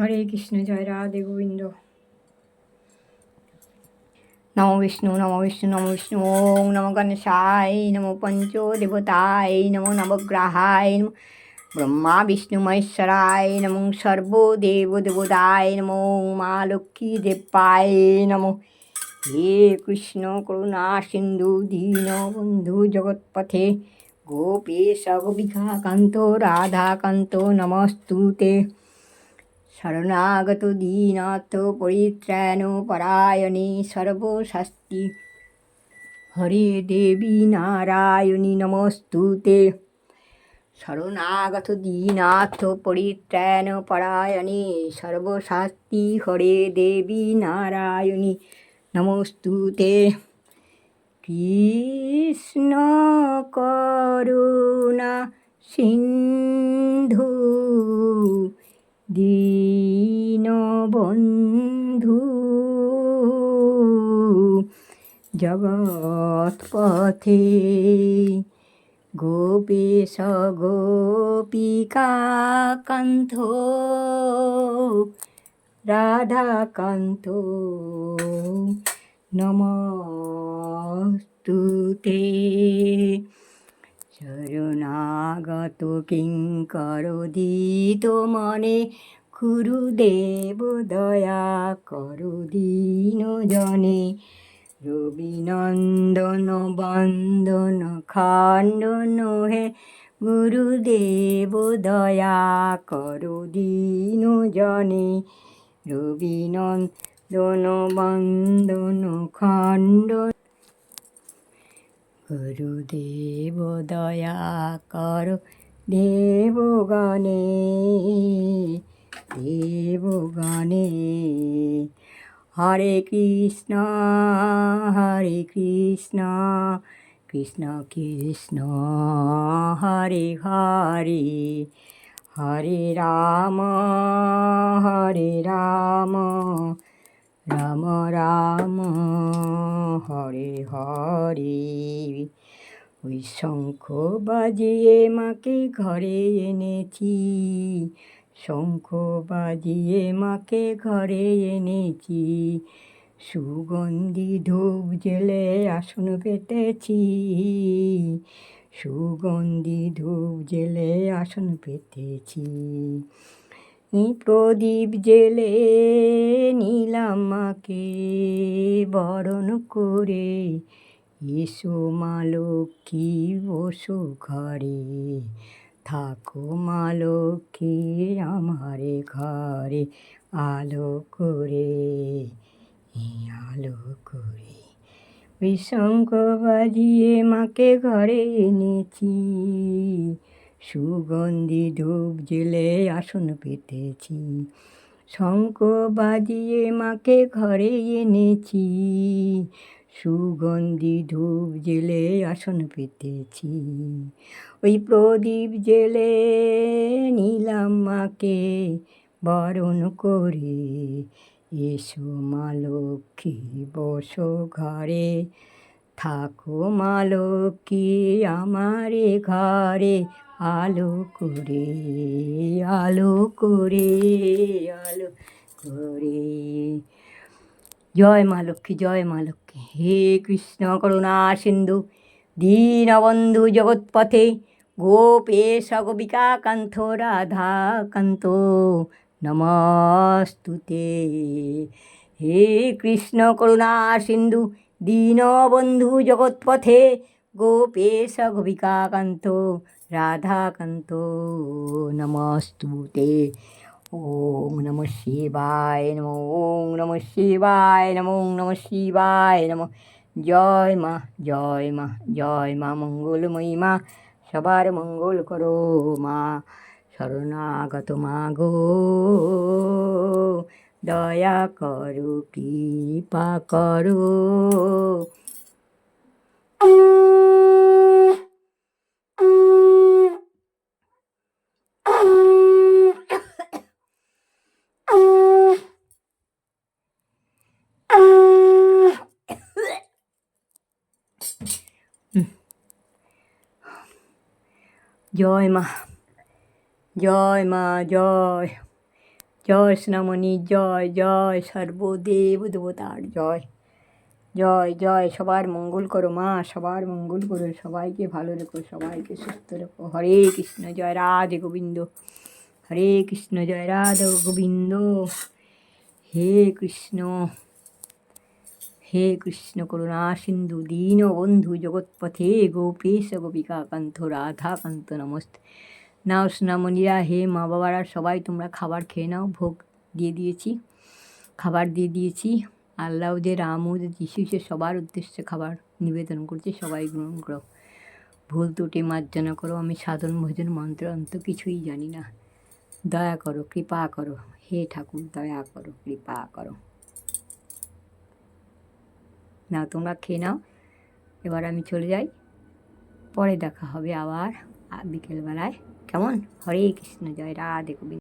হরে কৃষ্ণ জয় রাধে গোবিন্দ নম বিষ্ণু নম বিষ্ণু নম বিষ্ণু ওং নম গণেশায় নম পঞ্চ দেবতায় নম নবগ্রহায় নম ব্রহ্মা বিষ্ণু মহেশ্বরায় নম সর্বদেব দেবতায় নম মা লক্ষ্মী দেবায় নম হে কৃষ্ণ করুণা সিন্ধু দীন বন্ধু জগৎপথে গোপেশ গোপিকাকান্ত রাধাকান্ত নমস্তুতে শরণাগত দীনাথ পরিত্রাণ পরায়ণে সর্বশাস্তি হরে দেবী নারায়ণী নমস্তুতে শরণাগত দীনাথ পরিত্রাণ পরায়ণে সর্বশাস্তি হরে দেবী নারায়ণী নমস্তুতে কৃষ্ণ করুণা সিন্ধু দীনবন্ধু জগৎপথে গোপেশ গোপিকাকান্ত রাধাকান্ত নমস্তুতে। শরণাগত কিঙ্কর দিত মনে গুরুদেব দয়া করু দীন জনে রবিনন্দন বন্দন খণ্ডন হে। গুরুদেব দয়া করু দীন জনে। রবিনন্দন বন্দন খণ্ড গুরুদেব দয়া কর দেবগণে। দেবগণে হরে কৃষ্ণ হরে কৃষ্ণ কৃষ্ণ কৃষ্ণ, হরে হরে। হরে রাম হরে রাম রাম রাম, হরে হরে। ওই শঙ্খ বাজিয়ে মাকে ঘরে এনেছি। শঙ্খ বাজিয়ে মাকে ঘরে এনেছি। সুগন্ধি ধূপ জেলে আসন পেতেছি। সুগন্ধি ধূপ জেলে আসন পেতেছি। প্রদীপ জেলে নিলাম মাকে বরণ করে। এসো মা লক্ষ্মী, বসু ঘরে। থাকো মা লক্ষ্মী, আমারে ঘরে আলো করে আলো করে। ওই শঙ্খ বাজিয়ে মাকে ঘরে এনেছি। সুগন্ধি ধূপ জেলে আসন পেতেছি। শঙ্খ বাজিয়ে মাকে ঘরে এনেছি। সুগন্ধি ধূপ জেলে আসন পেতেছি। ওই প্রদীপ জেলে নিলাম মাকে বরণ করে। এসো মা লক্ষ্মী, বসো ঘরে। থাকো মা লক্ষ্মী আমারে ঘরে। আলো করে আলো করে আলো করে। জয় মা লক্ষ্মী, জয় মা লক্ষ্মী। হে কৃষ্ণ করুণা সিন্ধু, দীনবন্ধু জগৎপথে গোপেশ গোপিকাকান্ত, রাধাকান্ত, নমস্তুতে। হে কৃষ্ণ করুণা সিন্ধু, দীনবন্ধু জগৎপথে গোপেশ গোপিকাকান্ত, রাধাকান্ত, নমস্তুতে। ওম নম শিবায় নম ওম নম শিবায় নম ওম নম শিবায় নম জয় মা জয় মা জয় মা মঙ্গলময়ী মা সবার মঙ্গল করো মা শরণাগত মা গো দয়া করো কৃপা করো জয় মা জয় মা জয় জয় সোনামণি জয় জয় সর্বদেব দেবতার জয় জয় জয় সবার মঙ্গল করো মা, সবার মঙ্গল করো। সবাইকে ভালো রেখো, সবাইকে সুস্থ রেখো। হরে কৃষ্ণ, জয় রাধে গোবিন্দ। হরে কৃষ্ণ, জয় রাধে গোবিন্দ। হে কৃষ্ণ। হে কৃষ্ণ করুণা, সিন্ধু দীন বন্ধু জগৎপথে, গোপেশ গোপিকা কান্ত, রাধা কান্ত নমস্তে। নাও সোনামণিরা, হে মা বাবারা, সবাই তোমরা খাবার খেয়ে নাও, ভোগ দিয়ে দিয়েছি, খাবার দিয়ে দিয়েছি। আল্লাহ যে রামও যে যিশু, সে সবার উদ্দেশ্যে খাবার নিবেদন করছে, সবাই গ্রহণ করো। ভুল ত্রুটি মার্জনা করো, আমি সাধন ভোজন মন্ত্র অন্ত কিছুই জানি না। দয়া করো, কৃপা করো, হে ঠাকুর, দয়া করো, কৃপা করো। না তোমরা খেয়ে নাও। এবার আমি চলে যাই। পরে দেখা হবে আবার বিকেলবেলায়। কেমন? হরে কৃষ্ণ, জয় রাধে গোবিন্দ।